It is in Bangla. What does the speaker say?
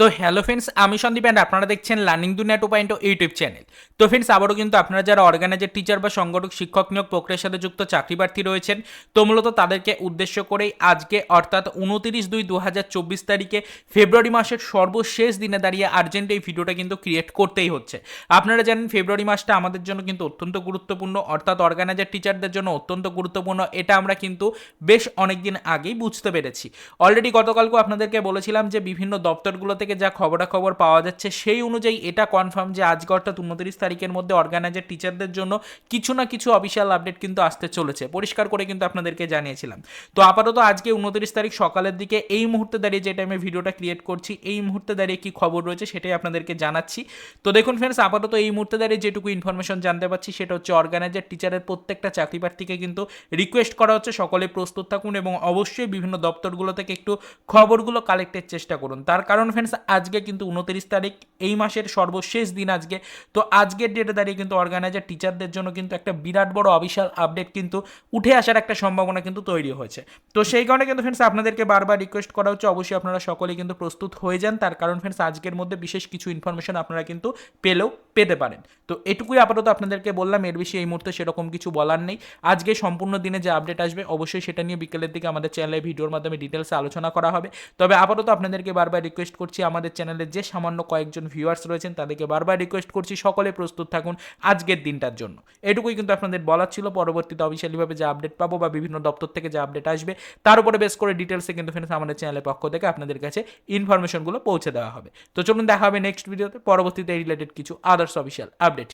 তো হ্যালো ফ্রেন্ডস আমি সন্দীপ অ্যান্ড আপনারা দেখছেন learning Duniya two point YouTube channel তো ফ্রেন্ডস আবারও কিন্তু আপনারা যারা অর্গানাইজার টিচার বা সংগঠক, শিক্ষক নিয়োগ প্রক্রিয়ার সাথে যুক্ত চাকরি প্রার্থী রয়েছেন, তো মূলত তাদেরকে উদ্দেশ্য করেই আজকে অর্থাৎ উনতিরিশ দুই দু হাজার চব্বিশ তারিখে ফেব্রুয়ারি মাসের সর্বশেষ দিনে দাঁড়িয়ে আর্জেন্ট এই ভিডিওটা কিন্তু ক্রিয়েট করতেই হচ্ছে। আপনারা জানেন ফেব্রুয়ারি মাসটা আমাদের জন্য কিন্তু অত্যন্ত গুরুত্বপূর্ণ, অর্থাৎ অর্গানাইজার টিচারদের জন্য অত্যন্ত গুরুত্বপূর্ণ, এটা আমরা কিন্তু বেশ অনেক দিন আগেই বুঝতে পেরেছি। অলরেডি গতকালকেও আপনাদেরকে বলেছিলাম যে বিভিন্ন দপ্তরগুলো থেকে যা খবরাখবর পাওয়া যাচ্ছে, সেই অনুযায়ী এটা কনফার্ম যে আজকে অর্থাৎ উনত্রিশ তারিখের মধ্যে অর্গানাইজার টিচারদের জন্য কিছু না কিছু অফিসিয়াল আপডেট কিন্তু আসতে চলেছে। পরিষ্কার করে কিন্তু আপনাদেরকে জানিয়েছিলাম। তো আপাতত আজকে উনত্রিশ তারিখ সকালের দিকে এই মুহূর্তে দাঁড়িয়ে যে টাইমে ভিডিওটা ক্রিয়েট করছি, এই মুহূর্তে দাঁড়িয়ে কি খবর রয়েছে সেটাই আপনাদেরকে জানাচ্ছি। তো দেখুন ফ্রেন্ডস আপাতত এই মুহূর্তে দাঁড়িয়ে যেটুকু ইনফরমেশন জানতে পারছি সেটা হচ্ছে অর্গানাইজার টিচারের প্রত্যেকটা চাকরি প্রার্থীকে কিন্তু রিকোয়েস্ট করা হচ্ছে, সকলে প্রস্তুত থাকুন এবং অবশ্যই বিভিন্ন দপ্তরগুলো থেকে একটু খবরগুলো কালেক্টের চেষ্টা করুন। তার কারণ ফ্রেন্ডস আজকে কিন্তু উনত্রিশ তারিখ, এই মাসের সর্বশেষ দিন আজকে। তো আজকের ডেটে দাঁড়িয়ে কিন্তু অর্গানাইজার টিচারদের জন্য কিন্তু একটা বিরাট বড় অফিসিয়াল আপডেট কিন্তু উঠে আসার একটা সম্ভাবনা কিন্তু তৈরি হয়েছে। তো সেই কারণে কিন্তু ফ্রেন্ডস আপনাদেরকে বারবার রিকোয়েস্ট করা হচ্ছে, অবশ্যই আপনারা সকলেই কিন্তু প্রস্তুত হয়ে যান। তার কারণ ফ্রেন্ডস আজকের মধ্যে বিশেষ কিছু ইনফরমেশন আপনারা কিন্তু পেলেও পেতে পারেন। তো এটুকুই আপাতত আপনাদেরকে বললাম, এর বেশি এই মুহূর্তে সেরকম কিছু বলার নেই। আজকে সম্পূর্ণ দিনে যে আপডেট আসবে, অবশ্যই সেটা নিয়ে বিকেলের দিকে আমাদের চ্যানেলে ভিডিওর মাধ্যমে ডিটেলসে আলোচনা করা হবে। তবে আপাতত আপনাদেরকে বারবার রিকোয়েস্ট করছি আমাদের চ্যানেলে যে সামান্য কয়েকজন ভিউয়ার্স রয়েছেন, তাদেরকে বারবার রিকোয়েস্ট করছি সকলে প্রস্তুত থাকুন আজকের দিনটার জন্য। এটুকুই কিন্তু আপনাদের বলার ছিল। পরবর্তীতে অফিসিয়ালিভাবে যে আপডেট পাবো বা বিভিন্ন দপ্তর থেকে যে আপডেট আসবে, তার উপরে বেশ করে ডিটেলসে কিন্তু ফ্রেন্ডস আমাদের চ্যানেলের পক্ষ থেকে আপনাদের কাছে ইনফরমেশনগুলো পৌঁছে দেওয়া হবে। তো চলুন দেখা হবে নেক্সট ভিডিওতে পরবর্তীতে রিলেটেড কিছু আদার্স অফিসিয়াল আপডেট